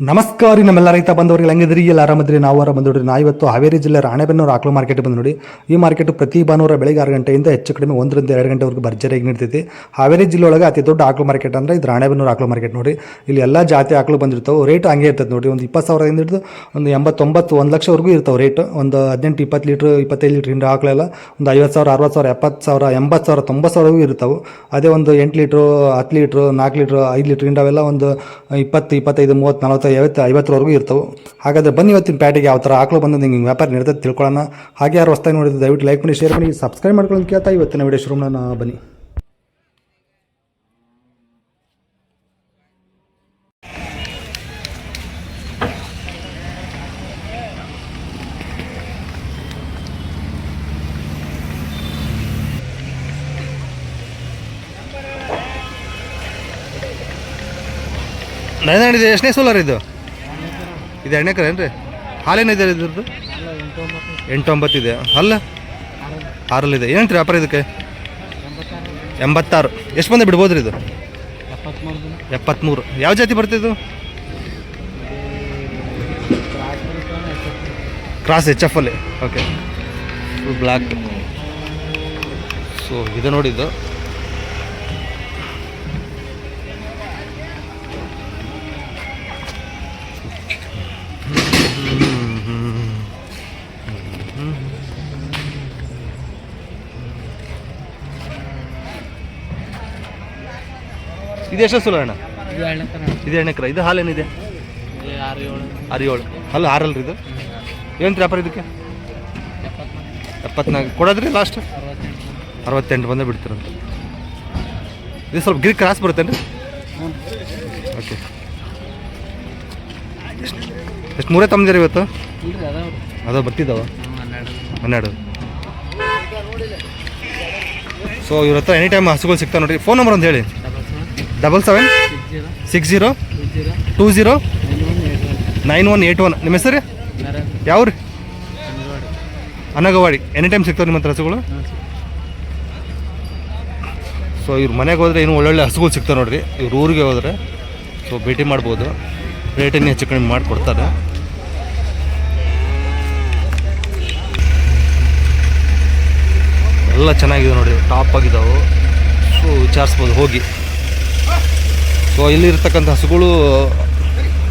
ನಮಸ್ಕಾರ ನಮ್ಮೆಲ್ಲ ರೈತ ಬಂದವರಿಗೆ ಹೆಂಗಿದ್ರಿ ಎಲ್ಲ ಆರಾಮದ್ರಿ? ನಾವು ಆರಾಮ ಬಂದ್ರಿ ನಾ ಇವತ್ತು ಹಾವೇರಿ ಜಿಲ್ಲೆ ರಾಣೆಬೆನ್ನೂರು ಆಕಳು ಮಾರ್ಕೆಟ್ ಬಂದು ನೋಡಿ. ಈ ಮಾರ್ಕೆಟ್ ಪ್ರತಿ ಭಾನುವಾರ ಬೆಳಗ್ಗೆ ಆರು ಗಂಟೆಯಿಂದ ಹೆಚ್ಚು ಕಡಿಮೆ ಒಂದರಿಂದ ಎರಡು ಗಂಟೆವರೆಗೂ ಭರ್ಜರಿಯಾಗಿ ನಡೀತೈತಿ. ಹಾವೇರಿ ಜಿಲ್ಲೆ ಒಳಗೆ ಅತಿ ದೊಡ್ಡ ಆಕಳು ಮಾರ್ಕೆಟ್ ಅಂದ್ರೆ ಇದು ರಾಣೆಬೆನ್ನೂರು ಆಕಳು ಮಾರ್ಕೆಟ್ ನೋಡಿ. ಇಲ್ಲಿ ಎಲ್ಲ ಜಾತಿ ಆಕಳು ಬಂದಿರ್ತಾವೆ. ರೇಟ್ ಹಂಗೆ ಇರ್ತದೆ ನೋಡಿ. ಒಂದು ಇಪ್ಪತ್ತು ಸಾವಿರದಿಂದ ಹಿಡಿದು ಒಂದು ಎಂಬತ್ತೊಂಬತ್ತು, ಒಂದು ಲಕ್ಷವರೆಗೂ ಇರ್ತಾವೆ ರೇಟ್ ಒಂದು ಹದಿನೆಂಟು, ಇಪ್ಪತ್ತು ಲೀಟ್ರ್, ಇಪ್ಪತ್ತೈದು ಲೀಟ್ರ್ ಹಿಂಡಿ ಆಕಳೆಲ್ಲ ಒಂದು ಐವತ್ತು ಸಾವಿರ, ಅರವತ್ತು ಸಾವಿರ, ಎಪ್ಪತ್ತು ಸಾವಿರ, ಎಂಬತ್ತು ಸಾವಿರ, ತೊಂಬತ್ತು ಸಾವಿರವೂ ಇರ್ತಾವೆ. ಅದೇ ಒಂದು ಎಂಟು ಲೀಟ್ರು, ಹತ್ತು ಲೀಟ್ರು, ನಾಲ್ಕು ಲೀಟ್ರ್, ಐದು ಲೀಟ್ರ್ ಹಿಂಡವೆಲ್ಲ ಒಂದು ಇಪ್ಪತ್ತು, ಇಪ್ಪತ್ತೈದು, ಮೂವತ್ತು, ನಲವತ್ತು ಐವತ್ತು ಐವತ್ತರವರೆಗೂ ಇರ್ತವೆ. ಹಾಗಾದ್ರೆ ಬನ್ನಿ ಇವತ್ತಿನ ಪ್ಯಾಟಿಗೆ ಯಾವ ಥರ ಆಕಳು ಬಂದು ನಿಮ್ಗೆ ವ್ಯಾಪಾರ ನಿರ್ಧಾರ ತಿಳ್ಕೊಳ್ಳೋಣ. ಹಾಗೆ ಯಾರು ಹೊಸ್ತಾಗಿ ನೋಡಿದ್ರೆ ದಯವಿಟ್ಟು ಲೈಕ್ ಮಾಡಿ ಶೇರ್ ಮಾಡಿ, ಸಬ್ಸ್ಕ್ರೈಬ್ ಮಾಡ್ಕೊಳ್ಳೋದು ಕೇಳ್ತಾ ಇವತ್ತಿನ ವಿಡಿಯೋ ಶುರು ಮಾಡೋಣ. ಬನ್ನಿ. ಇದೆ ಎಷ್ಟನೇ ಸೋಲಾರ್ ಇದು? ಇದು ಎರಡನೇ ಕರ ಏನ್ರಿ? ಹಾಲೇನಿದೆ ಇದ್ರದ್ದು? ಎಂಟೊಂಬತ್ತು ಇದೆ. ಅಲ್ಲ? ಆರಲ್ಲಿದೆ. ರೀ ವ್ಯಾಪಾರ ಇದಕ್ಕೆ? ಎಂಬತ್ತಾರು. ಎಷ್ಟು ಬಂದು ಬಿಡ್ಬೋದು ರೀ ಇದು? ಎಪ್ಪತ್ತ್ಮೂರು ಯಾವ ಜಾತಿ ಬರ್ತಿದ್ದು ಕ್ರಾಸ್ ಎಚ್ ಎಫ್ ಅಲ್ಲಿ. ಓಕೆ ಬ್ಲ್ಯಾಕ್ ಸೊ ಇದು ನೋಡಿದ್ದು ಇದು ಎಷ್ಟು ಸುಲ ಅಣ್ಣ? ಇದು ಎರಡನೇ ಇದು ಎಣ್ಣೆ ಕ್ರ ಇದು ಹಾಲೇನಿದೆ ಆರು ಏಳು ಅಲ್ಲ ಆರಲ್ರಿ ಇದು? ಏನು ವ್ಯಾಪಾರ ಇದಕ್ಕೆ? ಎಪ್ಪತ್ನಾಲ್ಕು. ಕೊಡೋದ್ರಿ ಲಾಸ್ಟ್ ಅರವತ್ತೆಂಟು ಬಂದೇ ಬಿಡ್ತೀರಂತ ಇದು ಸ್ವಲ್ಪ ಗಿರಿ ಕ್ರಾಸ್ ಬರುತ್ತೇನ್ರಿ? ಹ್ಞೂ ಓಕೆ ಎಷ್ಟು ಮೂರೇ ತಮ್ಮದಿರಿ ಇವತ್ತು? ಅದಾವ ಬರ್ತಿದ್ದಾವ? ಹನ್ನೆರಡು. ಸೊ ಇವ್ರ ಹತ್ರ ಎನಿ ಟೈಮ್ ಹಸುಗಳು ಸಿಗ್ತಾವೆ ನೋಡಿ ಫೋನ್ ನಂಬರ್ ಒಂದು ಹೇಳಿ. Double seven six zero two zero nine one eight one ನಿಮ್ಮ ಹೆಸರು? ಯಾವ್ರಿ? ಯಾವ ರೀ ಅನಗವಾಡಿ. ಎನಿ ಟೈಮ್ ಸಿಗ್ತಾವೆ ನಿಮ್ಮ ಹತ್ರ ಹಸುಗಳು? ಸೊ ಇವ್ರ ಮನೆಗೆ ಹೋದ್ರೆ ಏನು ಒಳ್ಳೊಳ್ಳೆ ಹಸುಗಳು ಸಿಗ್ತಾವೆ ನೋಡ್ರಿ. ಇವ್ರ ಊರಿಗೆ ಹೋದ್ರೆ. ಸೊ ಭೇಟಿ ಮಾಡ್ಬೋದು. ರೇಟನ್ನು ಹೆಚ್ಚು ಕಡಿಮೆ ಮಾಡಿಕೊಡ್ತಾರೆ. ಎಲ್ಲ ಚೆನ್ನಾಗಿದೆ ನೋಡಿ ಟಾಪ್ ಆಗಿದ್ದಾವೆ ಸೊ ವಿಚಾರಿಸ್ಬೋದು. ಹೋಗಿ. ಸೊ ಇಲ್ಲಿರ್ತಕ್ಕಂಥ ಹಸುಗಳು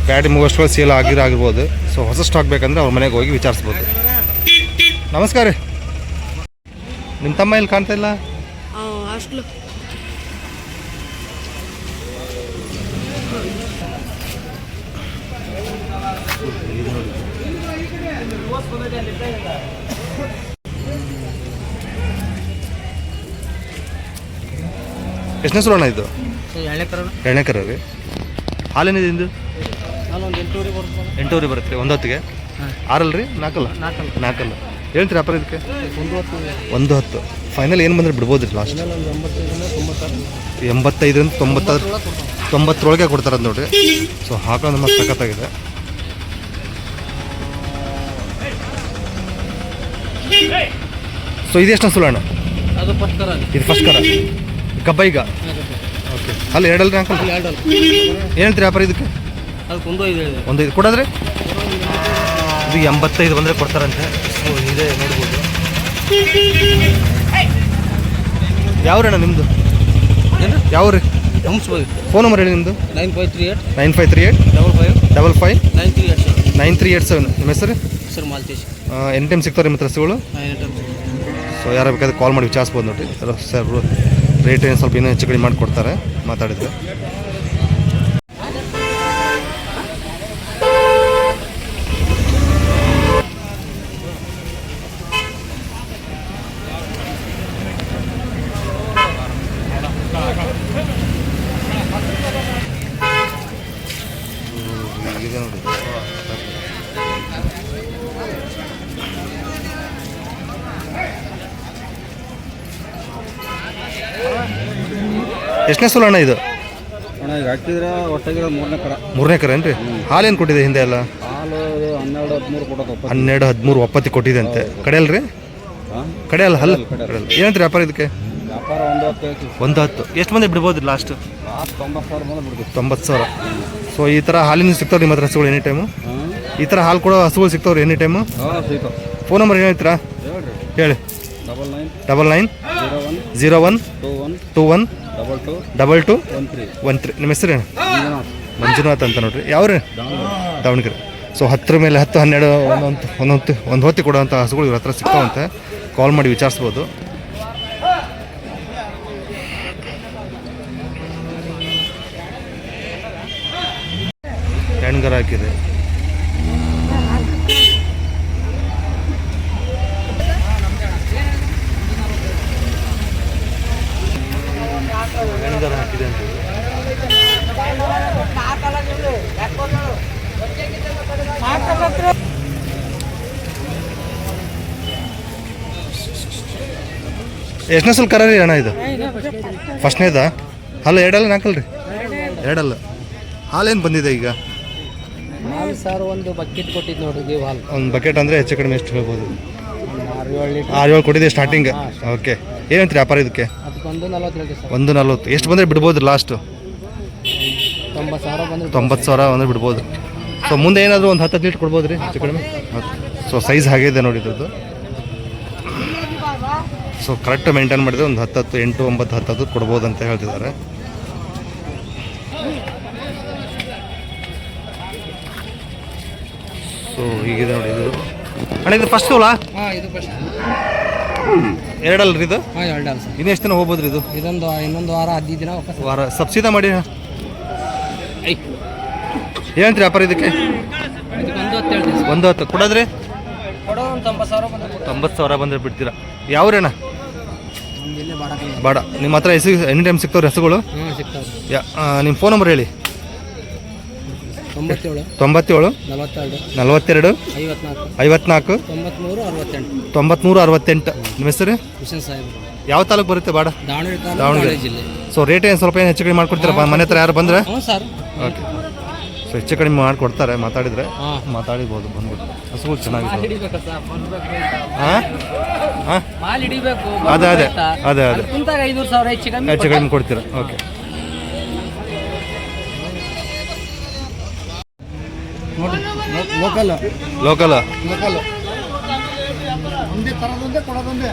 ಪ್ಯಾಡಿ ಮುಗಷ್ಟು ಸೇಲ್ ಆಗಿರೋ ಆಗಿರ್ಬೋದು. ಸೊ ಹೊಸ ಸ್ಟಾಕ್ ಬೇಕಂದ್ರೆ ಅವ್ರ ಮನೆಗೆ ಹೋಗಿ ವಿಚಾರಿಸ್ಬೋದು. ನಮಸ್ಕಾರ ರೀ. ನಿಮ್ಮ ತಮ್ಮ ಇಲ್ಲಿ ಕಾಣ್ತಾ ಇಲ್ಲ? ಎಷ್ಟನೇ ಸುರಣ ಇದು? ಎಣ್ಣೆ ಕರ ರೀ ಹಾಲೇನಿದೆ ಇಂದು? ಒಂದು ಎಂಟೂವರೆ ಬರುತ್ತೆ. ರೀ ಒಂದೊತ್ತಿಗೆ? ಹೊತ್ತಿಗೆ ಆರಲ್ಲ ರೀ ನಾಲ್ಕಲ್ಲ. ನಾಲ್ಕಲ್ಲ. ಹೇಳ್ತೀರಿ ಅಪ್ಪ ಇದಕ್ಕೆ? ಒಂದು ಹೊತ್ತು. ಒಂದು ಫೈನಲ್ ಏನು ಬಂದರೆ ಬಿಡ್ಬೋದು ರೀ ಲಾಸ್ಟ್ ಒಂದು ಎಂಬತ್ತೈದರಿಂದ ತೊಂಬತ್ತಾರು. ತೊಂಬತ್ತರೊಳಗೆ ಕೊಡ್ತಾರೆ. ಅಂತ ನೋಡ್ರಿ. ಸೊ ಹಾಕೊಂಡು ಮತ್ತೆ ಸಖತ್ತಾಗಿದೆ. ಸೊ ಇದೆಷ್ಟು ಫಸ್ಟ್ ಇದು ಫಸ್ಟ್ ಕರ. ಕಬ್ಬ ಈಗ ಓಕೆ ಅಲ್ಲಿ ಎರಡಲ್ಲ ರೀ ಅಂಕಲ್ ಹೇಳ್ತೀರಿ ವ್ಯಾಪಾರ ಇದಕ್ಕೆ? ಅದಕ್ಕೆ ಒಂದು ಐದು ಹೇಳಿದೆ ಒಂದು ಇದು ಕೊಡೋದ್ರಿ? ಇದು ಎಂಬತ್ತೈದು ಬಂದರೆ ಕೊಡ್ತಾರಂತೆ. ಸೊ ಇದೆ ನೋಡ್ಬೋದು. ಯಾವ್ರಣ್ಣ ನಿಮ್ಮದು ಏನು? ಯಾವ ರೀ ಫೋನ್ ನಂಬರ್ ಹೇಳಿ ನಿಮ್ಮದು nine five three eight nine five three eight double five double five nine three eight seven. Nine three eight seven. ನಿಮ್ಮ ಹೆಸರು? ಸರ್ ಮಾಲ್ತೇಶ್. ಎನ್ ಟೈಮ್ ಸಿಗ್ತಾರೆ ನಿಮ್ಮ ಏಟ್ ಸೊ ಯಾರು ಬೇಕಾದ್ರೆ ಕಾಲ್ ಮಾಡಿ ವಿಚಾರಿಸ್ಬೋದು ನೋಡಿ. ಸರ್ ರೇಟ್ ಏನು ಸ್ವಲ್ಪ ಇನ್ನೂ ಹೆಚ್ಚು ಕಡಿಮೆ ಮಾಡಿಕೊಡ್ತಾರೆ. ಮಾತಾಡಿದ್ರೆ ಇದೆ ನೋಡಿ ಎಷ್ಟನೇ ಸಲ ಅಣ್ಣ ಇದು? ಅಣ್ಣ ಈಗ ಹಾಕಿದ್ರೆ ಒಟ್ಟಾಗಿರೋ ಮೂರನೇ ಕರ. ಮೂರನೇ ಕರ ಏನ್ರಿ? ಹಾಲೇನು ಕೊಟ್ಟಿದೆ ಹಿಂದೆ ಎಲ್ಲ? ಹಾಲು ಹನ್ನೆರಡು ಹದಿಮೂರು ಕೊಡೋದು ಹನ್ನೆರಡು ಹದಿಮೂರು ಒಪ್ಪತ್ತಿ ಕೊಟ್ಟಿದೆ ಅಂತೆ ಕಡೆಯಲ್ರಿ ಕಡೆಯಲ್ಲ ಕಡೆ ಅಲ್ಲ ಹಲ್ಲ. ಏನಂತ್ರಿ ವ್ಯಾಪಾರ ಇದಕ್ಕೆ? ವ್ಯಾಪಾರ ಒಂದು ಹತ್ತು ಒಂದು ಹತ್ತು. ಎಷ್ಟು ಮಂದಿ ಬಿಡ್ಬೋದು ಲಾಸ್ಟ್ ತೊಂಬತ್ತು ಸಾವಿರ ಬಂದು ಬಿಡ್ತೀವಿ. ತೊಂಬತ್ತು ಸಾವಿರ. ಸೊ ಈ ಥರ ಹಾಲಿನ ಸಿಗ್ತಾವ್ರಿ ನಿಮ್ಮ ಹತ್ರ ಹಸುಗಳು ಎನಿ ಟೈಮು ಈ ಥರ ಹಾಲು ಕೊಡೋ ಹಸುಗಳು ಸಿಗ್ತಾವ್ರಿ ಎನಿ ಟೈಮು ಸಿಗ್ತಾವ. ಫೋನ್ ನಂಬರ್ ಏನು ಹೇಳ್ತೀರಾ? ಹೇಳಿ. Double nine double nine zero one two one two one double two double two one three one three ನಿಮ್ಮ ಹೆಸರು ಏನು ಮಂಜುನಾಥ್ ಅಂತ ನೋಡ್ರಿ. ಯಾವ್ರಿ? ದಾವಣಗೆರೆ. ಸೊ ಹತ್ತರ ಮೇಲೆ ಹತ್ತು ಹನ್ನೆರಡು ಒಂದೊಂದು ಒಂದೊಂದು ಒಂದು ಹೊತ್ತಿ ಕೊಡುವಂಥ ಹಸುಗಳು ಇವ್ರ ಹತ್ರ ಸಿಗ್ತಾವಂತೆ. ಕಾಲ್ ಮಾಡಿ ವಿಚಾರಿಸ್ಬೋದು. ಹೆಣ್ಗರ ಹಾಕಿದೆ ಹೆಣ್ಗರ ಹಾಕಿದೆ ಅಂತ ಎಷ್ಟನೇ ಸಲ ಕರ ರೀ ಅಣ್ಣ ಇದು? ಫಸ್ಟ್ನೇದ? ಅಲ್ಲ ಎರಡಲ್ಲ ನಾಲ್ಕಲ್ಲ ರೀ ಎರಡಲ್ಲ. ಹಾಲೇನು ಬಂದಿದೆ ಈಗ? ಸರ್ ಒಂದು ಬಕೆಟ್ ಕೊಟ್ಟಿದ್ದು ನೋಡಿ ಗಿವ್ ಹಾಲು. ಒಂದು ಬಕೆಟ್ ಅಂದರೆ ಹೆಚ್ಚು ಕಡಿಮೆ ಎಷ್ಟು ಹೇಳ್ಬೋದು? ಆರು ಏಳು ಕೊಟ್ಟಿದೆ ಸ್ಟಾರ್ಟಿಂಗ್ ಓಕೆ ಏನಂತ ವ್ಯಾಪಾರ ಇದಕ್ಕೆ? ಒಂದು ನಲ್ವತ್ತು ಎಷ್ಟು ಬಂದರೆ ಬಿಡ್ಬೋದು ಲಾಸ್ಟು ತೊಂಬತ್ತು ಸಾವಿರ ಬಂದರೆ ತೊಂಬತ್ತು ಸಾವಿರ ಅಂದರೆ ಬಿಡ್ಬೋದು. ಸೊ ಮುಂದೆ ಏನಾದರೂ ಒಂದು ಹತ್ತು ಲೀಟ್ರ್ ಕೊಡ್ಬೋದು ರೀ ಹೆಚ್ಚು ಕಡಿಮೆ? ಸೊ ಸೈಜ್ ಹಾಗೆ ಇದೆ ನೋಡಿ ಇದ್ರದ್ದು. ಸೊ ಕರೆಕ್ಟ್ ಮೇಂಟೈನ್ ಮಾಡಿದ್ರೆ ಒಂದು ಹತ್ತತ್ತು ಎಂಟು ಒಂಬತ್ತು ಹತ್ತತ್ತು ಕೊಡ್ಬೋದು ಅಂತ ಹೇಳ್ತಿದ್ದಾರೆ. ಸೊ ಹೀಗಿದೆ ನೋಡಿ ಇದು. ಅಣ್ಣ ಇದು ಫಸ್ಟ್ ಅಲ್ಲ ಎರಡಲ್ಲ ರೀ ಇದು ಇನ್ನೆಷ್ಟು ಇನ್ನು ಎಷ್ಟು ದಿನ ಹೋಗ್ಬೋದು ರೀ ಇದು? ಇದೊಂದು ಇನ್ನೊಂದು ವಾರ ಹದಿನೈದು ದಿನ ವಾರ ಸಬ್ಸಿದ ಮಾಡಿ ಐ ಏನಂತ್ರಿ ವ್ಯಾಪಾರ ಇದಕ್ಕೆ? ಒಂದು ಹತ್ತು ಕೊಡೋದ್ರಿ? ತೊಂಬತ್ತು ಸಾವಿರ ಬಂದ್ರೆ ಬಿಡ್ತೀರಾ. ಯಾವ್ರೇಣ ಬಾಡ. ನಿಮ್ಮ ಹತ್ರ ಹೆಸರು ಎನಿ ಟೈಮ್ ಸಿಗ್ತಾವ್ರಿ ಹೆಸರುಗಳು? ನಿಮ್ಮ ಫೋನ್ ನಂಬರ್ ಹೇಳಿ. ತೊಂಬತ್ತೇಳು. ನಲವತ್ತೆರಡು. ಐವತ್ನಾಲ್ಕು. ತೊಂಬತ್ಮೂರು ಅರವತ್ತೆಂಟು. ನಿಮ್ಮ ಹೆಸರು? ಯಾವ ತಾಲೂಕು ಬರುತ್ತೆ ಬಾಡ? ದಾವಣಗೆರೆ ಸೊ ರೇಟ್ ಏನು ಸ್ವಲ್ಪ ಏನು ಹೆಚ್ಚು ಕಡಿಮೆ ಮಾಡ್ಕೊಡ್ತೀರಾ ಮನೆ ಹತ್ರ ಯಾರು ಬಂದ್ರೆ? ಓಕೆ ಸೊ ಹೆಚ್ಚು ಕಡಿಮೆ ಮಾಡಿಕೊಡ್ತಾರೆ ಮಾತಾಡಿದರೆ ಮಾತಾಡಿಬೋದು ಬಂದ್ಬಿಟ್ಟು. ಹಸುಗಳು ಚೆನ್ನಾಗಿದೆ. ಹಾಂ? ಹಾಂ? ಅದೇ ಅದೇ ಅದೇ ಅದೇ. ಹೆಚ್ಚು ಕಡಿಮೆ ಕೊಡ್ತೀರಾ? ಓಕೆ. ಲೋಕಲ್. ಲೋಕಲ್. ಲೋಕಲ್. ಒಂದೇ ತರದೊಂದೇ ಕೊಡೋದೊಂದೇ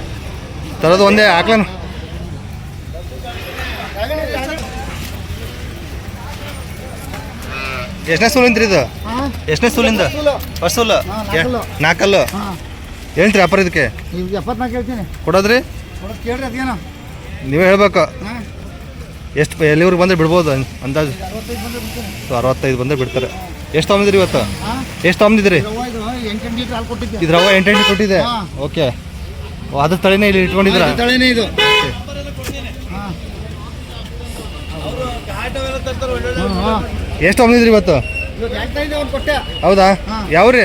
ತರೋದು ಒಂದೇ ಹಾಕ್ಲನ. ಎಷ್ಟನೇ ಸೂಲಿಂದ್ರಿ ಇದು? ಎಷ್ಟನೇ ಸೂಲಿಂದ? ಫಸ್ಟ್ ಸೂಲು? ನಾಲ್ಕಲ್ಲು. ಹೇಳ್ರಿ ವ್ಯಾಪಾರ ಇದಕ್ಕೆ? ಈಗ ಎಪ್ಪತ್ನಾಲ್ಕು ಹೇಳ್ತೀನಿ. ಕೊಡೋದ್ರಿ? ಕೊಡೋದು ಕೇಳ್ರಿ ಅದೇನೋ. ನೀವೇ ಹೇಳ್ಬೇಕು. ಹಾಂ. ಎಷ್ಟು ಎಲ್ಲಿವ್ರಿಗೆ ಬಂದರೆ ಬಿಡ್ಬೋದು ಅಂದಾಜು? ಸೊ ಅರವತ್ತೈದು ಬಂದರೆ ಬಿಡ್ತಾರೆ. ಎಷ್ಟು ತೊಗೊಂಡಿದ್ರಿ ಇವತ್ತು? ಎಷ್ಟು ತೊಗೊಂಡಿದ್ರಿ? ಇದ್ರ ಎಂಟೆಂಟು ಕೊಟ್ಟಿದೆ ಓಕೆ. ಅದ್ರ ತಳಿನೇ ಇಲ್ಲಿ ಇಟ್ಕೊಂಡಿದ್ರ ಇದು ತಳಿನೇ ಇದು. ಹಾಂ. ಹಾಂ ಎಷ್ಟು ತೊಗೊಂಡಿದ್ರಿ ಇವತ್ತು? ಹೌದಾ. ಯಾವ್ರಿ?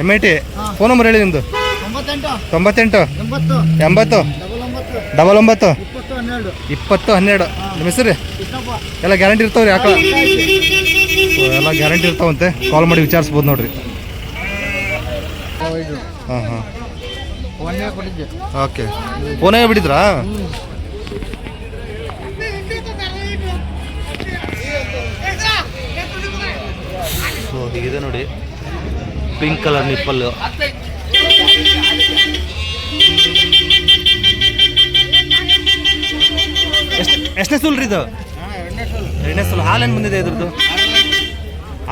M I T phone number ಹೇಳಿ ನಿಮ್ಮದು ತೊಂಬತ್ತೆಂಟು. ಎಂಬತ್ತು. ಡಬಲ್ ಒಂಬತ್ತು. ಇಪ್ಪತ್ತು ಹನ್ನೆರಡು. ನಿಮ್ಮ ಹೆಸರು? ಎಲ್ಲ ಗ್ಯಾರಂಟಿ ಇರ್ತಾವ್ರಿ ಯಾಕೆ? ಎಲ್ಲ ಗ್ಯಾರಂಟಿ ಇರ್ತಾವಂತೆ. ಕಾಲ್ ಮಾಡಿ ವಿಚಾರಿಸ್ಬೋದು ನೋಡ್ರಿ. ಹಾಂ ಹಾಂ ಓಕೆ. ಫೋನೇ ಬಿಡಿದ್ರಾ ಹೀಗಿದೆ ನೋಡಿ. ಪಿಂಕ್ ಕಲರ್ ನಿಪ್ಪಲ್ಲು ಎಷ್ಟು ಎಷ್ಟನೇ ಸೂಲ್ ರೀ ಇದು? ಎರಡನೇ ಸೂಲ್. ಹಾಲೇನು ಬಂದಿದೆ ಇದ್ರದ್ದು?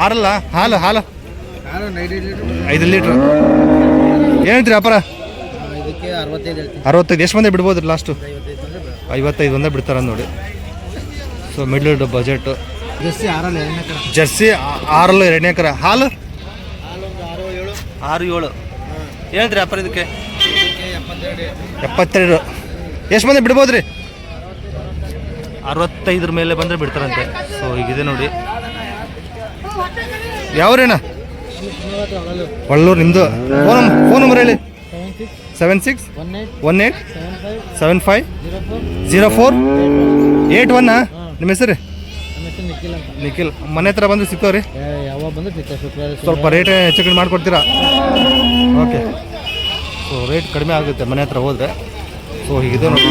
ಆರಲ್ಲ ಹಾಲು ಹಾಲು. ಐದು ಲೀಟ್ರ್. ಏನಂತೀರಿ ಅಪರ ಅರವತ್ತೈದು. ಎಷ್ಟು ಮಂದಿ ಬಿಡ್ಬೋದು ಲಾಸ್ಟು? ಐವತ್ತೈದು ಒಂದೇ ಬಿಡ್ತಾರ ನೋಡಿ. ಸೊ ಮಿಡ್ಲ್ ಬಜೆಟ್ ಜರ್ಸಿ ಆರಲ್ಲು ಎರಡನೇ ಎಕರೆ ಹಾಲು? ಆರು ಏಳು. ಹೇಳಿದ್ರಿ ಅಪ್ಪ ಇದಕ್ಕೆ? ಎಪ್ಪತ್ತೆರಡು. ಎಷ್ಟು ಮಂದಿ ಬಿಡ್ಬೋದು ರೀ ಅರವತ್ತೈದ್ರ ಮೇಲೆ ಬಂದರೆ ಬಿಡ್ತಾರಂತೆ. ಸೊ ಈಗಿದೆ ನೋಡಿ. ಯಾವ್ರೇನ? ಒಳ್ಳೂರು ನಿಮ್ಮದು ಫೋನ್ ಫೋನ್ ನಂಬರ್ ಹೇಳಿ. Seven six one eight seven five zero four eight eight ಒನ್ನ ನಿಮ್ಮ ಹೆಸರು? ಹೆಸರು ನಿಖಿಲ್ ಅಂತ. ನಿಖಿಲ್ ಮನೆ ಹತ್ರ ಬಂದು ಸಿಗ್ತಾವ್ರಿ ರೀ ಯಾವಾಗ ಬಂದ್ರೆ ಸಿಗ್ತದೆ ಶುಕ್ರವಾರ ಸ್ವಲ್ಪ ರೇಟ್ ಹೆಚ್ಚು ಕಡಿಮೆ ಮಾಡಿಕೊಡ್ತೀರಾ? ಓಕೆ ಸೊ ರೇಟ್ ಕಡಿಮೆ ಆಗುತ್ತೆ ಮನೆ ಹತ್ರ ಹೋದರೆ. ಸೊ ಹೀಗಿದೆ ನೋಡಿ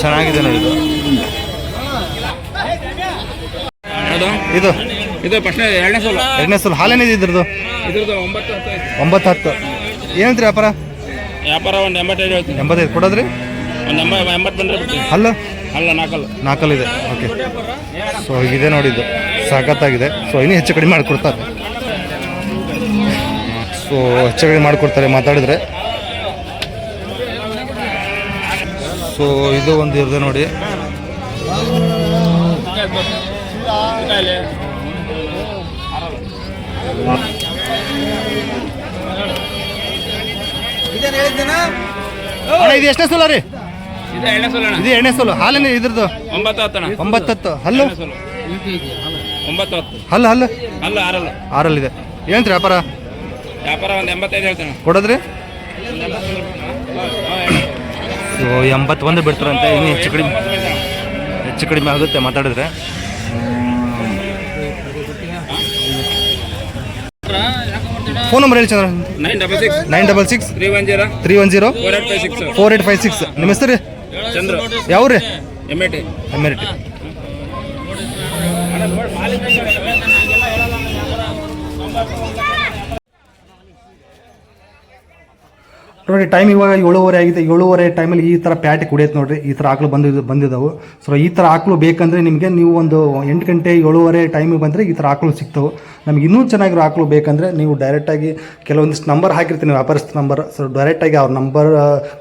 ಚೆನ್ನಾಗಿದೆ ನೋಡಿ ಇದು? ಇದು ಇದು ಎರಡನೇ ಸೋಲು. ಎರಡನೇ ಸಲ. ಹಾಲೇನಿದೆ ಇದ್ರದ್ದು? ಇದ್ರದ್ದು ಒಂಬತ್ತು ಹತ್ತು ಒಂಬತ್ತು ಹತ್ತು. ಏನಂತ್ರಿ ವ್ಯಾಪಾರ? ವ್ಯಾಪಾರ ಒಂದು ಎಂಬತ್ತೈದು ಹೇಳ್ತೀನಿ. ಎಂಬತ್ತೈದು. ಕೊಡೋದ್ರಿ? ಒಂದು ಎಂಬ ಎಂಬತ್ತು ಬಂದ್ರೆ ಬಿಡ್ತೀನಿ. ಅಲ್ಲ ಅಲ್ಲ ನಾಲ್ಕಲ್ಲು ನಾಲ್ಕಲ್ಲಿದೆ ಓಕೆ. ಸೊ ಇದೆ ನೋಡಿದ್ದು. ಸಾಕತ್ತಾಗಿದೆ. ಸೊ ಇನ್ನೂ ಹೆಚ್ಚು ಕಡಿಮೆ ಮಾಡಿಕೊಡ್ತಾರೆ. ಸೊ ಹೆಚ್ಚು ಕಡಿಮೆ ಮಾಡಿಕೊಡ್ತಾರೆ ಮಾತಾಡಿದ್ರೆ. ಸೊ ಇದು ಒಂದು ಇರದೆ ನೋಡಿ. ಇದು ಎಷ್ಟನೇ ಸಲ ರೀ? ಇದು ಎಣ್ಣೆ ಸೋಲು ಹಾಲೇನೆ ಇದ್ರದ್ದು? ಒಂಬತ್ತು ಹತ್ತು ಹಲ್ಲು? ಒಂಬತ್ತು ಹತ್ತು. ಹಲ್ಲು ಹಲ್ಲು? ಆರಲ್ಲಿದೆ. ಏನಂತ ವ್ಯಾಪಾರ? ವ್ಯಾಪಾರ ಒಂದು ಎಂಬತ್ತೈದು ಹೇಳ್ತಾನೆ. ಕೊಡೋದ್ರಿ? ಸೊ ಎಂಬತ್ತು ಒಂದು ಬಿಡ್ತಾರಂತೆ. ಇನ್ನು ಹೆಚ್ಚು ಕಡಿಮೆ ಹೆಚ್ಚು ಕಡಿಮೆ ಆಗುತ್ತೆ ಮಾತಾಡಿದ್ರೆ. ಫೋನ್ ನಂಬರ್ ಹೇಳಿ Chandra. Nine double six. Nine double six. Three one zero. Three one zero. Four eight five six. Four eight five six. ನಿಮ್ಮ ಹೆಸರು ರೀ? ಚಂದ್ರ. ಯಾವ ರೀ? M A T. ನೋಡಿ ಟೈಮ್ ಇವಾಗ ಏಳುವರೆ ಆಗಿದೆ. ಏಳುವರೆ ಟೈಮಲ್ಲಿ ಈ ಥರ ಪ್ಯಾಟಿ ಕುಡಿಯತ್ತೆ ನೋಡಿರಿ. ಈ ಥರ ಆಕಳು ಬಂದಿದ್ದು ಬಂದಿದ್ದಾವೆ ಸೊ ಈ ಥರ ಆಕಳು ಬೇಕಂದರೆ ನಿಮಗೆ ನೀವು ಒಂದು ಎಂಟು ಗಂಟೆ ಏಳುವರೆ ಟೈಮಿಗೆ ಬಂದರೆ ಈ ಥರ ಆಕಳು ಸಿಗ್ತವೆ. ನಮಗೆ ಇನ್ನೂ ಚೆನ್ನಾಗಿರೋ ಆಕಳು ಬೇಕಂದರೆ ನೀವು ಡೈರೆಕ್ಟಾಗಿ ಕೆಲವೊಂದಿಷ್ಟು ನಂಬರ್ ಹಾಕಿರ್ತೀನಿ, ವ್ಯಾಪಾರಸ್ಥ ನಂಬರ್ ಸೊ ಡೈರೆಕ್ಟಾಗಿ ಅವ್ರ ನಂಬರ್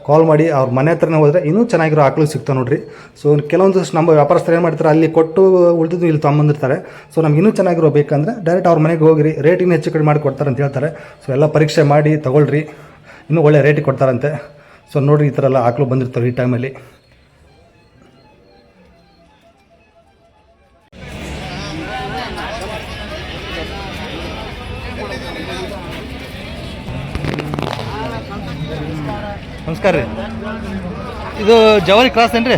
ಕಾಲ್ ಮಾಡಿ ಅವ್ರ ಮನೆ ಹತ್ರನೇ ಹೋದರೆ ಇನ್ನೂ ಚೆನ್ನಾಗಿರೋ ಆಕಳು ಸಿಗ್ತಾವೆ ನೋಡಿರಿ. ಸೊ ಕೆಲವೊಂದಿಷ್ಟು ನಂಬರ್ ವ್ಯಾಪಾರಸ್ಥರು ಏನು ಮಾಡ್ತಾರೆ, ಅಲ್ಲಿ ಕೊಟ್ಟು ಉಳಿದಿದ್ದು ಇಲ್ಲಿ ತೊಗೊಂಬಂದಿರ್ತಾರೆ. ಸೊ ನಮ್ಗೆ ಇನ್ನೂ ಚೆನ್ನಾಗಿರೋ ಬೇಕಂದರೆ ಡೈರೆಕ್ಟ್ ಅವ್ರ ಮನೆಗೆ ಹೋಗಿರಿ. ರೇಟಿಂಗ್ ಹೆಚ್ಚು ಕಡಿಮೆ ಮಾಡಿ ಕೊಡ್ತಾರೆ ಅಂತ ಹೇಳ್ತಾರೆ. ಸೊ ಎಲ್ಲ ಪರೀಕ್ಷೆ ಮಾಡಿ ತಗೊಳ್ರಿ. ಇನ್ನೂ ಒಳ್ಳೆ ರೇಟ್ ಕೊಡ್ತಾರಂತೆ. ಸೊ ನೋಡಿರಿ ಈ ಥರ ಎಲ್ಲ ಆಕಳು ಬಂದಿರ್ತಾರೆ ಈ ಟೈಮಲ್ಲಿ ನಮಸ್ಕಾರ ರೀ. ಇದು ಜವಾರಿ ಕ್ರಾಸ್ ಏನ್ರಿ?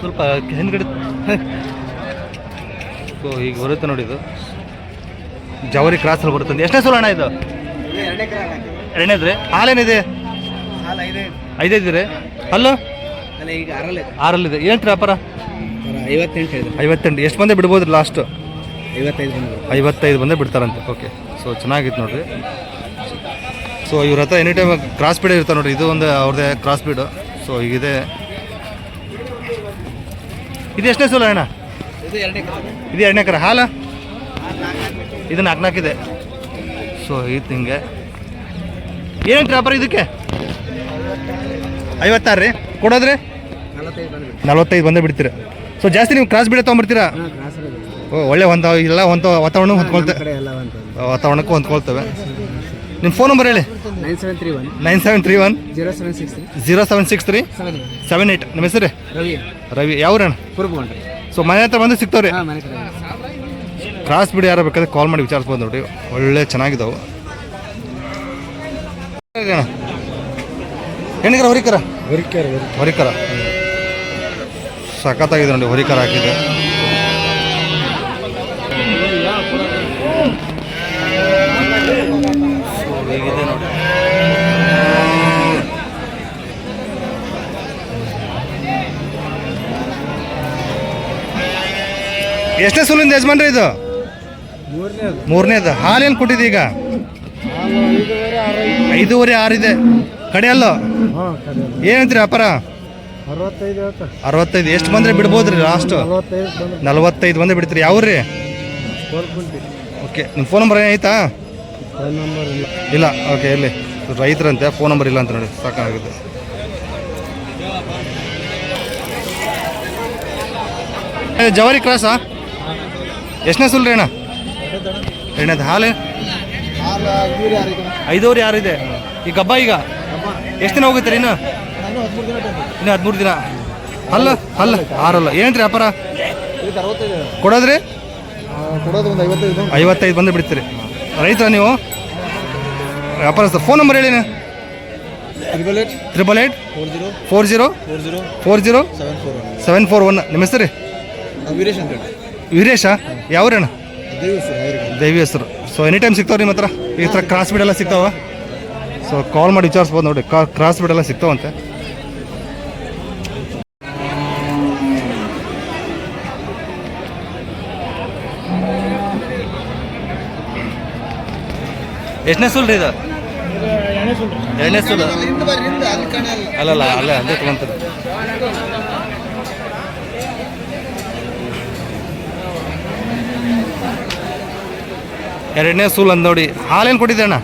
ಸ್ವಲ್ಪ ಹಿಂದ್ಗಡೆ ಸೊ ಈಗ ಬರುತ್ತೆ ನೋಡಿ ಇದು. ಜವಾರಿ ಕ್ರಾಸಲ್ಲಿ ಬರುತ್ತೆ ಎಷ್ಟನೇ ಸಲ ಅಣ್ಣ ಇದು? ಎರಡನೇದ್ರಿ? ಹಾಲೇನಿದೆ? ಐದೈದು ರೀ ಅಲ್ಲೋ ಈಗ ಆರಲ್ಲಿದೆ. ಏನು ವ್ಯಾಪಾರ? ಐವತ್ತೆಂಟು ಐವತ್ತೆಂಟು. ಎಷ್ಟು ಬಂದೇ ಬಿಡ್ಬೋದು ಲಾಸ್ಟು ಐವತ್ತೈದು ಬಂದರು ಐವತ್ತೈದು ಬಂದೇ ಬಿಡ್ತಾರಂತೆ. ಓಕೆ ಸೊ ಚೆನ್ನಾಗಿತ್ತು ನೋಡ್ರಿ. ಸೊ ಇವ್ರ ಹತ್ರ ಎನಿ ಟೈಮ್ ಕ್ರಾಸ್ ಬೀಡ್ ಇರ್ತಾರೆ ನೋಡ್ರಿ. ಇದು ಒಂದು ಅವ್ರದ್ದೇ ಕ್ರಾಸ್ ಬೀಡು ಸೊ ಈಗಿದೆ ಇದು ಎಷ್ಟನೇ ಸಲ ಅಣ್ಣ? ಇದು ಎರಡನೇ ಇದು ಎರಡನೇ ಕರ. ಹಾಲ? ಇದು ನಾಲ್ಕು ನಾಲ್ಕಿದೆ. ಸೊ ಈ ಹಿಂಗೆ ಏನಂತ ವ್ಯಾಪಾರ ಇದಕ್ಕೆ? ಐವತ್ತಾರು ರೀ. ಕೊಡೋದ್ರಿ? ನಲವತ್ತೈದು ಬಂದೇ ಬಿಡ್ತೀರ. ಸೊ ಜಾಸ್ತಿ ನೀವು ಕ್ರಾಸ್ ಬಿಡ ತೊಗೊಂಬರ್ತೀರಾ ಓ ಒಳ್ಳೆ ಒಂದು ಇಲ್ಲ ಒಂದು ವಾತಾವರಣ ಹೊಂದ್ಕೊಳ್ತೇವೆ. ವಾತಾವರಣಕ್ಕೂ ಹೊಂದ್ಕೊಳ್ತೇವೆ. ನಿಮ್ಮ ಫೋನ್ ನಂಬರ್ ಹೇಳಿ. Nine seven three one. Nine seven three one. Zero seven six three. Zero seven six three. Seven eight ನಿಮ್ಮ ಹೆಸರು? ರವಿ. ರವಿ. ಯಾವ್ರಣ್ಣ ಅಣ್ಣ? ಸೊ ಮನೆ ಹತ್ರ ಬಂದು ಸಿಗ್ತಾವ್ರಿ? ಕ್ರಾಸ್ ಬಿಡಿ ಯಾರು ಬೇಕಾದ್ರೆ ಕಾಲ್ ಮಾಡಿ ವಿಚಾರಿಸ್ಬೋದು ನೋಡಿ. ಒಳ್ಳೆ ಚೆನ್ನಾಗಿದ್ದಾವೆ ಹೆಣ್ಣಿಗರ ಹೊರಿಕರ? ಹೊರಿಕರ ಸಖತ್ತಾಗಿದೆ ನೋಡಿ ಹೊರಿಕರ ಹಾಕಿದೆ ಎಷ್ಟೇ ಸುಲಿಂದ ಯಜಮಾನ್ರಿ ಇದು? ಮೂರನೇದು. ಮೂರನೇದು. ಹಾಲೇನು ಕೊಟ್ಟಿದ್ದೀಗ? ಈಗ ಐದೂವರೆ. ಆರಿದೆ. ಕಡೆ ಅಲ್ಲೋ? ಏನಂತೀರಿ ವ್ಯಾಪಾರ? ಅರವತ್ತೈದು ಎಷ್ಟು ಬಂದ್ರೆ ಬಿಡ್ಬೋದ್ರಿ ಲಾಸ್ಟ್ ನಲವತ್ತೈದು ಬಂದ್ರೆ. ಬಿಡ್ತೀರಿ. ಯಾವ್ರಿ ಓಕೆ. ನಿಮ್ಮ ಫೋನ್ ನಂಬರ್ ಏನಾಯ್ತಾ? ಇಲ್ಲ. ಓಕೆ ಇಲ್ಲಿ. ರೈತರಂತೆ ಫೋನ್ ನಂಬರ್ ಇಲ್ಲ ಅಂತ ನೋಡಿ. ಸಾಕಾಗುತ್ತೆ ಜವಾರಿ ಕ್ರಾಸಾ ಎಷ್ಟನೇ ಸುಲ್ರಿ ಅಣ್ಣ? ಎರಡನೇದು ಹಾಲು? ಐದೂವರೆ ಯಾರಿದೆ? ಈ ಗಬ್ಬ ಈಗ? ಎಷ್ಟು ದಿನ ಹೋಗುತ್ತೆ ಇನ್ನು? ಇನ್ನು ಹದಿಮೂರು ದಿನ ಅಲ್ಲ ಅಲ್ಲ ಆರಲ್ಲ. ಏನ್ರಿ ವ್ಯಾಪಾರ? ಕೊಡೋದ್ರಿ? ಐವತ್ತೈದು ಬಂದು ಬಿಡ್ತೀರಿ. ರೈತರ ನೀವು? ವ್ಯಾಪಾರಸ್ಥ ಫೋನ್ ನಂಬರ್ ಹೇಳಿ triple eight triple eight four zero four zero four zero seven four one ನಿಮ್ಮ ಹೆಸರು ರೀ? ವೀರೇಶ್ ಅಂತ ಹೇಳಿ. ವೀರೇಶ? ಯಾವ್ರಣ್ಣ ದೇವಿ ಸರ್ ದೇವಿ ಹೆಸರು. ಸೊ ಎನಿ ಟೈಮ್ ಸಿಗ್ತಾವ ನಿಮ್ಮ ಹತ್ರ? ಈ ಥರ ಕ್ರಾಸ್ ಬಿಡ್ ಎಲ್ಲ ಸಿಗ್ತಾವ? ಸೊ ಕಾಲ್ ಮಾಡಿ ವಿಚಾರಿಸ್ಬೋದು ನೋಡಿ. ಕ್ರಾಸ್ ಬಿಡೆಲ್ಲ ಎಲ್ಲ ಸಿಗ್ತಾವಂತೆ. ಎಷ್ಟನೇ ಸುಲ್ರಿ ಇದು? ಎರಡನೇ ಸುಲ್. ಅಲ್ಲಲ್ಲ ಅಲ್ಲೇ ಅದೇ ತಗೊಂತಾರೆ ಎರಡನೇ ಸೂಲ್ ಅಂದ ನೋಡಿ. ಹಾಲೇನು ಕೊಟ್ಟಿದೆ ಅಣ್ಣ?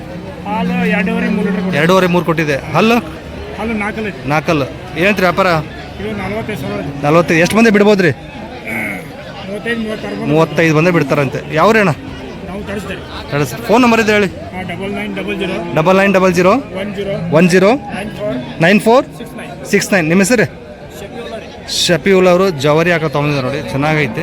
ಹಾಲು ಎರಡೂವರೆ ಮೂರು ಲೀಟರ್ ಕೊಡಿ ಎರಡೂವರೆ ಮೂರು ಕೊಟ್ಟಿದೆ ಹಲ್ಲು? ಹಾಲು ನಾಲ್ಕಲ್ಲಿ ನಾಲ್ಕಲ್ಲು. ಏನಂತ್ರಿ ವ್ಯಾಪಾರ? ಇದು ನಲವತ್ತೈದು ಸಾವಿರ ನಲ್ವತ್ತೈದು. ಎಷ್ಟು ಮಂದಿ ಬಿಡ್ಬೋದ್ರಿ? ಮೂವತ್ತೈದು ಮೂವತ್ತಾರು ಬಂದು ಮೂವತ್ತೈದು ಬಂದೇ ಬಿಡ್ತಾರಂತೆ. ಯಾವ್ರಿ ಅಣ್ಣ? ನಾವು ತರಿಸ್ತೇವೆ ಹೇಳಿ ಸರ್ ಫೋನ್ ನಂಬರ್ ಇದೆ ಹೇಳಿ. Double nine double zero. Double nine double zero. One zero. One zero. Nine four. Nine four. Six nine. Six nine. ನಿಮ್ಮ ಹೆಸರು? ಶಫೀವುಲ್ ಅವರು ಜವರಿ ಹಾಕೋ ತೊಗೊಂಡಿದ್ದಾರೆ ನೋಡಿ. ಚೆನ್ನಾಗೈತೆ.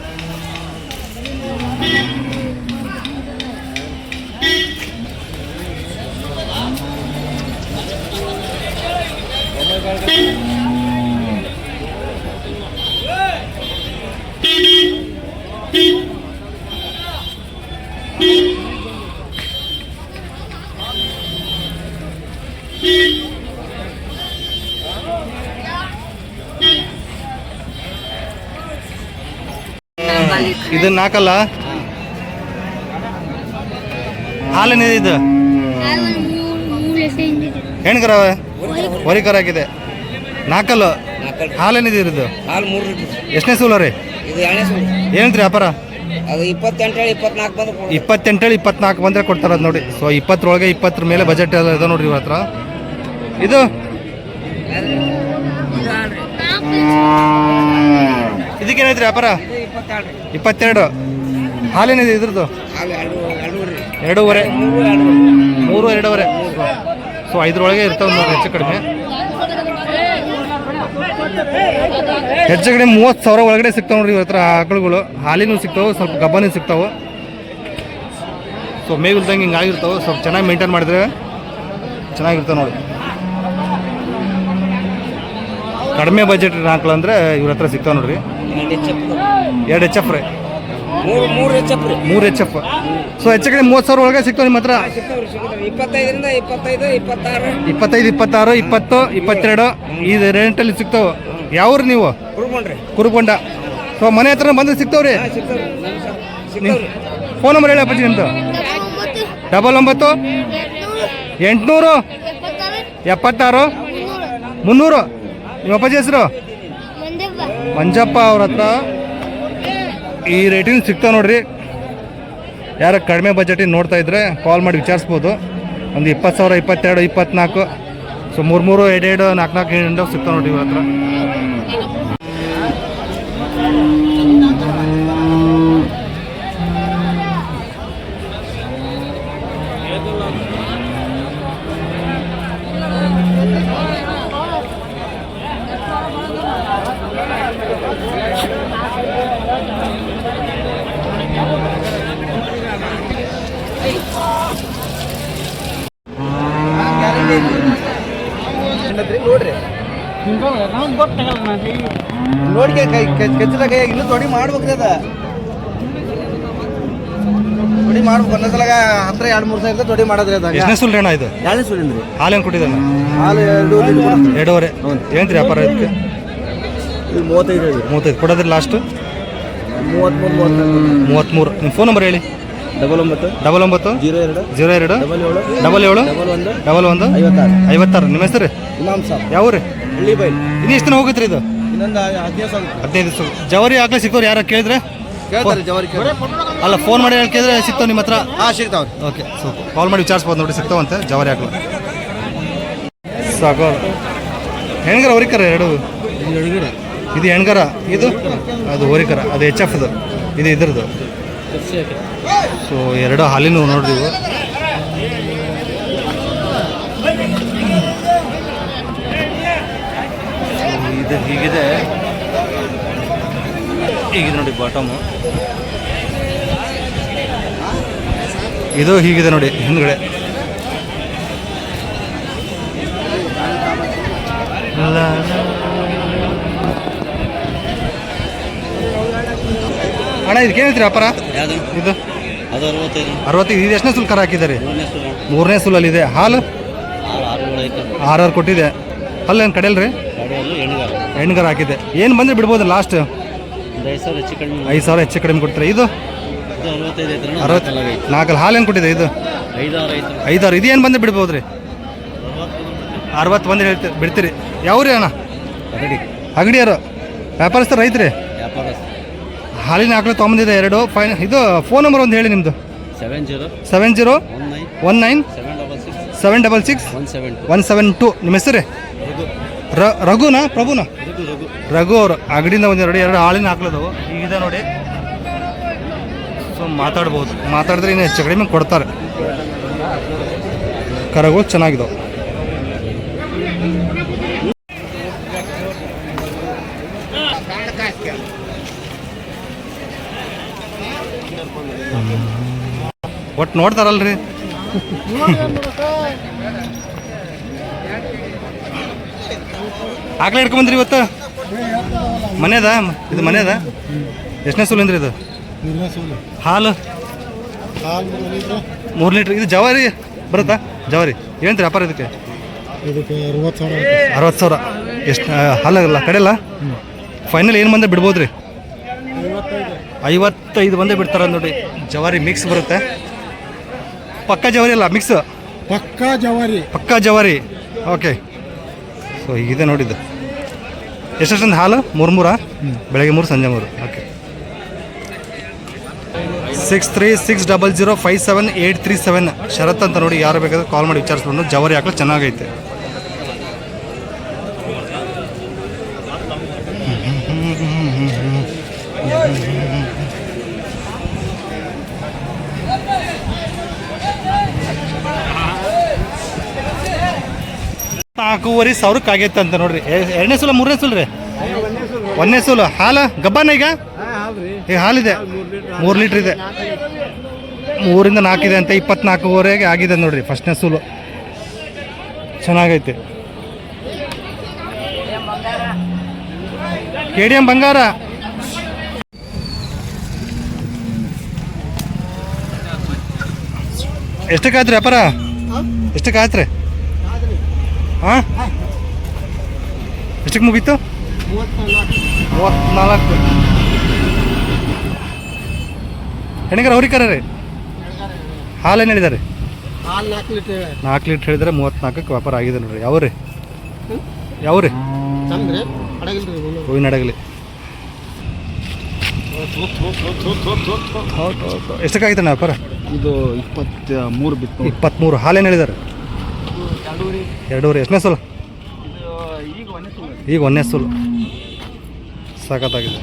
ಇದನ್ನ ಹಾಕಲ್ಲ? ಹಾಲೇನಿದೆ ಇದು? ಹೆಣ್ಕರ ಆಗಿದೆ ನಾಲ್ಕಲ್ಲು ಹಾಲೇನಿದೆ ಇರೋದು? ಎಷ್ಟನೇ ಸೂಲ ರೀ? ಏನಂತ್ರಿ ವ್ಯಾಪಾರ. ಇಪ್ಪತ್ತೆಂಟೇಳಿ ಇಪ್ಪತ್ನಾಲ್ಕು ಬಂದ್ರೆ ಕೊಡ್ತಾರ ನೋಡಿ. ಸೊ ಇಪ್ಪತ್ತರೊಳಗೆ ಇಪ್ಪತ್ತರ ಮೇಲೆ ಬಜೆಟ್ ಎಲ್ಲ ಇದೆ ನೋಡ್ರಿ ಇವ್ರ ಹತ್ರ. ಇದು? ಇದಕ್ಕೇನೈತ್ರಿ ವ್ಯಾಪಾರ? ಇಪ್ಪತ್ತೆರಡು. ಹಾಲೇನಿದೆ ಇದ್ರದ್ದು? ಎರಡೂವರೆ. ಮೂರು, ಎರಡೂವರೆ. ಸೊ, ಐದರೊಳಗೆ ಇರ್ತಾವೆ ನೋಡಿ ಹೆಚ್ಚು ಕಡಿಮೆ. ಹೆಚ್ಚು ಕಡಿಮೆ ಮೂವತ್ತು ಸಾವಿರ ಒಳಗಡೆ ಸಿಗ್ತಾವೆ ನೋಡ್ರಿ ಇವತ್ತರ ಆಕಳುಗಳು. ಹಾಲಿನೂ ಸಿಗ್ತಾವೆ, ಸ್ವಲ್ಪ ಗಬ್ಬನೂ ಸಿಗ್ತಾವೆ. ಸೊ, ಮೇವಿಲ್ದಂಗೆ ಹಿಂಗೆ ಆಗಿರ್ತಾವೆ ಸ್ವಲ್ಪ ಚೆನ್ನಾಗಿ ಮೇಂಟೈನ್ ಮಾಡಿದ್ರೆ ಚೆನ್ನಾಗಿರ್ತಾವೆ ನೋಡಿ ಕಡಿಮೆ ಬಜೆಟ್ ಹಾಕ್ಲ ಅಂದ್ರೆ ಇವ್ರ ಹತ್ರ ಸಿಗ್ತಾವ ನೋಡ್ರಿ. ಎರಡು ಎಚ್ ಎಫ್ ರೀ. ಮೂರು ಮೂರು ಎಚ್ ಎಫ್ ರೀ. ಮೂರು ಎಚ್ ಎಫ್ ಸೊ ಹೆಚ್ಚು ಕಡೆ ಮೂವತ್ತು ಸಾವಿರ ಒಳಗೆ ಸಿಗ್ತಾವೆ ನಿಮ್ಮ ಹತ್ರ? ಇಪ್ಪತ್ತೈದರಿಂದ ಇಪ್ಪತ್ತೈದು ಇಪ್ಪತ್ತಾರು. ಇಪ್ಪತ್ತೈದು ಇಪ್ಪತ್ತಾರು ಇಪ್ಪತ್ತು ಇಪ್ಪತ್ತೆರಡು ಈ ರೇಂಟಲ್ಲಿ ಸಿಗ್ತಾವೆ. ಯಾವ್ರಿ ನೀವು? ಕುರುಕೊಂಡ ಸೊ ಮನೆ ಹತ್ರ ಬಂದ್ರೆ ಸಿಗ್ತಾವ್ರಿ ಫೋನ್ ನಂಬರ್ ಹೇಳಿ ಅಪ್ಪಾಜಿ ನಿಮ್ದು. ಡಬಲ್ ಒಂಬತ್ತು. ಎಂಟುನೂರು. ಎಪ್ಪತ್ತಾರು. ಮುನ್ನೂರು. ನಿಮ್ಮ ಅಪ್ಪಾಜಿ ಹೆಸರು? ಮಂಜಪ್ಪ ಅವ್ರ ಹತ್ರ ಈ ರೇಟಿಂಗ್ ಸಿಗ್ತಾವೆ ನೋಡ್ರಿ. ಯಾರು ಕಡಿಮೆ ಬಜೆಟಿನ ನೋಡ್ತಾ ಇದ್ರೆ ಕಾಲ್ ಮಾಡಿ ವಿಚಾರಿಸ್ಬೋದು. ಒಂದು ಇಪ್ಪತ್ತು ಸಾವಿರ, ಇಪ್ಪತ್ತೆರಡು, ಇಪ್ಪತ್ನಾಲ್ಕು. ಸೊ ಮೂರು ಮೂರು, ಎರಡು ನಾಲ್ಕು ನಾಲ್ಕು ಎಂಟು ಸಿಗ್ತಾವೆ ನೋಡ್ರಿ ಇವ್ರ ಹತ್ರ. ನೋಡಿ ಕೈ ಕೆಚ್ಚಲ ಕೈ ಇನ್ನೂ ತೊಡಿ ಮಾಡ್ಬೇಕ್ರಿ ಅದ. ತೊಡಿ ಮಾಡ್ಬೇಕು ಒಂದೊಂದ್ಸಲಾಗ ಹತ್ರ ಎರಡು ಮೂರು ಸಾವಿರ ತೊಡಿ ಮಾಡೋದ್ರಿ ಅದ ಎಷ್ಟನೇ ಸುಳ್ಳು ಅಣ್ಣ ಇದು? ಎರಡನೇ ಸುಳಿಂದ್ರಿ ಹಾಲೇನು ಕೊಟ್ಟಿದ್ದಾನೆ ಹಾಲು ಎರಡು. ಎರಡೂವರೆ? ಏನ್ರಿ ವ್ಯಾಪಾರ ಇದಕ್ಕೆ? ಇದು ಮೂವತ್ತೈದು ಮೂವತ್ತೈದು. ಕೊಡೋದ್ರಿ ಲಾಸ್ಟ್ ಮೂವತ್ತ್ಮೂರು ಮೂವತ್ತ್ಮೂರು ನಿಮ್ಮ ಫೋನ್ ನಂಬರ್ ಹೇಳಿ. ಡಬಲ್ ಒಂಬತ್ತು ಡಬಲ್ ಒಂಬತ್ತು ಜೀರೋ ಎರಡು ಜೀರೋ ಎರಡು ಡಬಲ್ ಏಳು ಡಬಲ್ ಏಳು ಡಬಲ್ ಒಂದು ಡಬಲ್ ಒಂದು ಐವತ್ತಾರು. ಐವತ್ತಾರು. ನಿಮ್ಮ ಹೆಸರು? ಇಮಾಮ್ ಸಾಬ್. ಯಾವ ರೀ ಹಳ್ಳಿ ಬೈಲ್. ಇನ್ನು ಎಷ್ಟು ದಿನ ಹೋಗುತ್ತೆ ಇದು? ಇನ್ನೊಂದು ಹದಿನೈದು ಸಾವಿರ ಹದಿನೈದು ದಿವಸ ಜವರಿ ಆಗ್ಲೇ ಸಿಗ್ತವ್ರು ಯಾರು ಕೇಳಿದ್ರೆ? ಕೇಳ್ತಾರೆ ಜವಾರಿ ಕೇಳಿ ಅಲ್ಲ ಫೋನ್ ಮಾಡಿ ಕೇಳಿದ್ರೆ ಸಿಗ್ತಾವೆ ನಿಮ್ಮ ಹತ್ರ? ಹಾಂ ಸಿಗ್ತಾವ್ರಿ ಓಕೆ ಸೊ ಕಾಲ್ ಮಾಡಿ ವಿಚಾರಿಸ್ಬೋದು ನೋಡಿ ಸಿಗ್ತಾವಂತೆ ಜವರಿ ಹಾಕಲು ಸಾಕು ಹೆಣ್ಗರ ಹೊರಿಕರ ಎರಡು? ಇದು ಹೆಣ್ಗರ? ಇದು? ಅದು ಹೊರಿಕರ. ಅದು ಎಚ್ ಎಫ್ದು ಇದು ಇದ್ರದ್ದು. ಸೊ ಎರಡು ಹಾಲಿನೂ ನೋಡ್ರಿ ಇದು ಹೀಗಿದೆ. ಈಗ ನೋಡಿ ಬಾಟಮು ಇದು ಹೀಗಿದೆ ನೋಡಿ ಹಿಂದ್ಗಡೆ. ಅಣ್ಣ ಇದು ಕೇಳ್ತೀರಿ ಅಪರ? ಇದು? ಅರವತ್ತೈದು. ಇದು ಎಷ್ಟನೇ ಸುಲ್ಕರ ಹಾಕಿದ್ದಾರೆ? ಮೂರನೇ ಸುಲ್ ಅಲ್ಲಿ ಸುಲಲ್ಲಿದೆ ಹಾಲು? ಆರು ಆರು ಕೊಟ್ಟಿದೆ. ಅಲ್ಲೇನು ಕಡೆಯಲ್ರಿ ಹೆಣ್ಗಾರ ಹಾಕಿದೆ. ಏನು ಬಂದರೆ ಬಿಡ್ಬೋದು ಲಾಸ್ಟ್ ಐದು ಸಾವಿರ ಹೆಚ್ಚು ಕಡಿಮೆ ಐದು ಸಾವಿರ ಹೆಚ್ಚು ಕಡಿಮೆ ಕೊಡ್ತಾರೆ ಇದು? ಅರವತ್ತು ನಾಲ್ಕಲ್ಲಿ ಹಾಲು ಏನು ಕೊಟ್ಟಿದೆ ಇದು? ಐದಾರು ಇದು ಏನು ಬಂದರೆ ಬಿಡ್ಬೋದು ರೀ ಅರವತ್ತು ಬಂದು ಹೇಳ್ತೀರಿ ಬಿಡ್ತೀರಿ. ಯಾವ್ರಿ ಅಣ್ಣ? ಅಗಡಿ ಅಗಡಿಯಾರು ವ್ಯಾಪಾರಸ್ಥರು ರೈತರಿ? ಹಾಲಿನ ಹಾಕಲು ತೊಗೊಂಬಂದಿದೆ ಎರಡು. ಫೈನ್ ಇದು ಫೋನ್ ನಂಬರ್ ಒಂದು ಹೇಳಿ ನಿಮ್ಮದು seven zero seven zero one nine seven double six seven double six one seven two. One seven two. ನಿಮ್ಮ ಹೆಸರು ರ ರಘುನಾ ಪ್ರಭುನಾ? ರಘು ಅವರು ಅಂಗಡಿಯಿಂದ ಒಂದು ಎರಡು ಎರಡು ಹಾಳಿನ ಹಾಕ್ಲದವು. ಈಗಿದೆ ನೋಡಿ. ಸೊ ಮಾತಾಡ್ಬೋದು. ಮಾತಾಡಿದ್ರೆ ಇನ್ನು ಹೆಚ್ಚು ಕಡಿಮೆ ಕೊಡ್ತಾರೆ. ಕರಗಳು ಚೆನ್ನಾಗಿದ್ದವು ಒಟ್ಟು ನೋಡ್ತಾರಲ್ರಿ. ಆಗ್ಲೇ ಹಿಡ್ಕೊಂಬಂದ್ರಿ ಇವತ್ತು? ಮನೆದ? ಇದು ಮನೆದ? ಎಷ್ಟನೇ ಸೂಲ್ ಅಂದ್ರಿ ಇದು? ಹಾಲು? ಮೂರು ಲೀಟ್ರ್. ಇದು ಜವಾರಿ ಬರುತ್ತಾ? ಜವಾರಿ. ಏನಂತೀರಿ ವ್ಯಾಪಾರ ಇದಕ್ಕೆ? ಇದಕ್ಕೆ ಅರವತ್ತು ಸಾವಿರ ಅರವತ್ತು ಸಾವಿರ. ಎಷ್ಟು ಹಾಲಾಗಲ್ಲ ಕಡೆಯಲ್ಲ ಫೈನಲ್ ಏನು ಬಂದರೆ ಬಿಡ್ಬೋದು ರೀ ಐವತ್ತೈದು ಬಂದೇ ಬಿಡ್ತಾರೆ ನೋಡಿ. ಜವಾರಿ ಮಿಕ್ಸ್ ಬರುತ್ತೆ. ಪಕ್ಕ ಜವಾರಿ ಅಲ್ಲ ಮಿಕ್ಸ್ ಪಕ್ಕಾ ಜವಾರಿ. ಪಕ್ಕಾ ಜವಾರಿ. ಓಕೆ ಸೊ ಈಗಿದೆ ನೋಡಿದ್ದು. ಎಷ್ಟೆಷ್ಟೊಂದು ಹಾಲು? ಮೂರು ಮೂರಾ ಬೆಳಗ್ಗೆ ಮೂರು, ಸಂಜೆ ಮೂರು. Okay six three six double zero five seven eight three seven Sharath ಅಂತ ನೋಡಿ ಯಾರು ಬೇಕಾದ್ರೆ ಕಾಲ್ ಮಾಡಿ ವಿಚಾರಿಸ್ಕೊಂಡು ಜವರಿ ಹಾಕಲು ಚೆನ್ನಾಗೈತೆ. ನಾಲ್ಕೂವರೆ ಸಾವಿರಕ್ಕೆ ಆಗೈತೆ ಅಂತ ನೋಡ್ರಿ. ಎರಡನೇ ಸೂಲ, ಮೂರನೇ ಸೂಲ್ ರೀ? ಒಂದನೇ ಸೂಲು. ಹಾಲ ಗಬ್ಬನ ಈಗ? ಈಗ ಹಾಲಿದೆ. ಮೂರು ಲೀಟ್ರ್ ಇದೆ. ಮೂರಿಂದ ನಾಲ್ಕಿದೆ ಅಂತ, ಇಪ್ಪತ್ನಾಲ್ಕೂವರೆಗೆ ಆಗಿದೆ ನೋಡ್ರಿ, ಫಸ್ಟ್ನೇ ಸೂಲು. ಚೆನ್ನಾಗೈತೆ. ಕೆ ಡಿ ಎಂ ಬಂಗಾರ. ಎಷ್ಟಕ್ಕೆ ಆಯ್ತು ಅಪರ ಎಷ್ಟಕ್ಕೆ ಆಯ್ತು ರೀ ಹಾಂ? ಎಷ್ಟಕ್ಕೆ ಮುಗೀತು? ಮೂವತ್ತ್ನಾಲ್ಕು ಹೆಣ್ಗಾರ ಅವ್ರಿಕಾರ ರೀ. ಹಾಲೇನು ಹೇಳಿದಾರೆ ಹಾಲು ನಾಲ್ಕು ಲೀಟರ್ ನಾಲ್ಕು ಲೀಟ್ರ್ ಹೇಳಿದ್ರೆ ಮೂವತ್ತ್ನಾಲ್ಕಕ್ಕೆ ವ್ಯಾಪಾರ ಆಗಿದೆ ನೋಡ್ರಿ. ಯಾವ ರೀ. ಯಾವ ರೀ ಹೂವಿನ ಅಡಗಲಿ. ಎಷ್ಟಕ್ಕೆ ಆಗಿತ್ತು ವ್ಯಾಪಾರ? ಇದು ಇಪ್ಪತ್ತ ಮೂರು ಬಿತ್ತು. ಇಪ್ಪತ್ತ್ಮೂರು. ಹಾಲೇನು ಹೇಳಿದಾರೆ ಎರಡೂವರೆ ಎಷ್ಟನೇ ಸಲ? ಈಗ ಒಂದನೇ ಸಲ. ಸಾಕತ್ತಾಗಿದೆ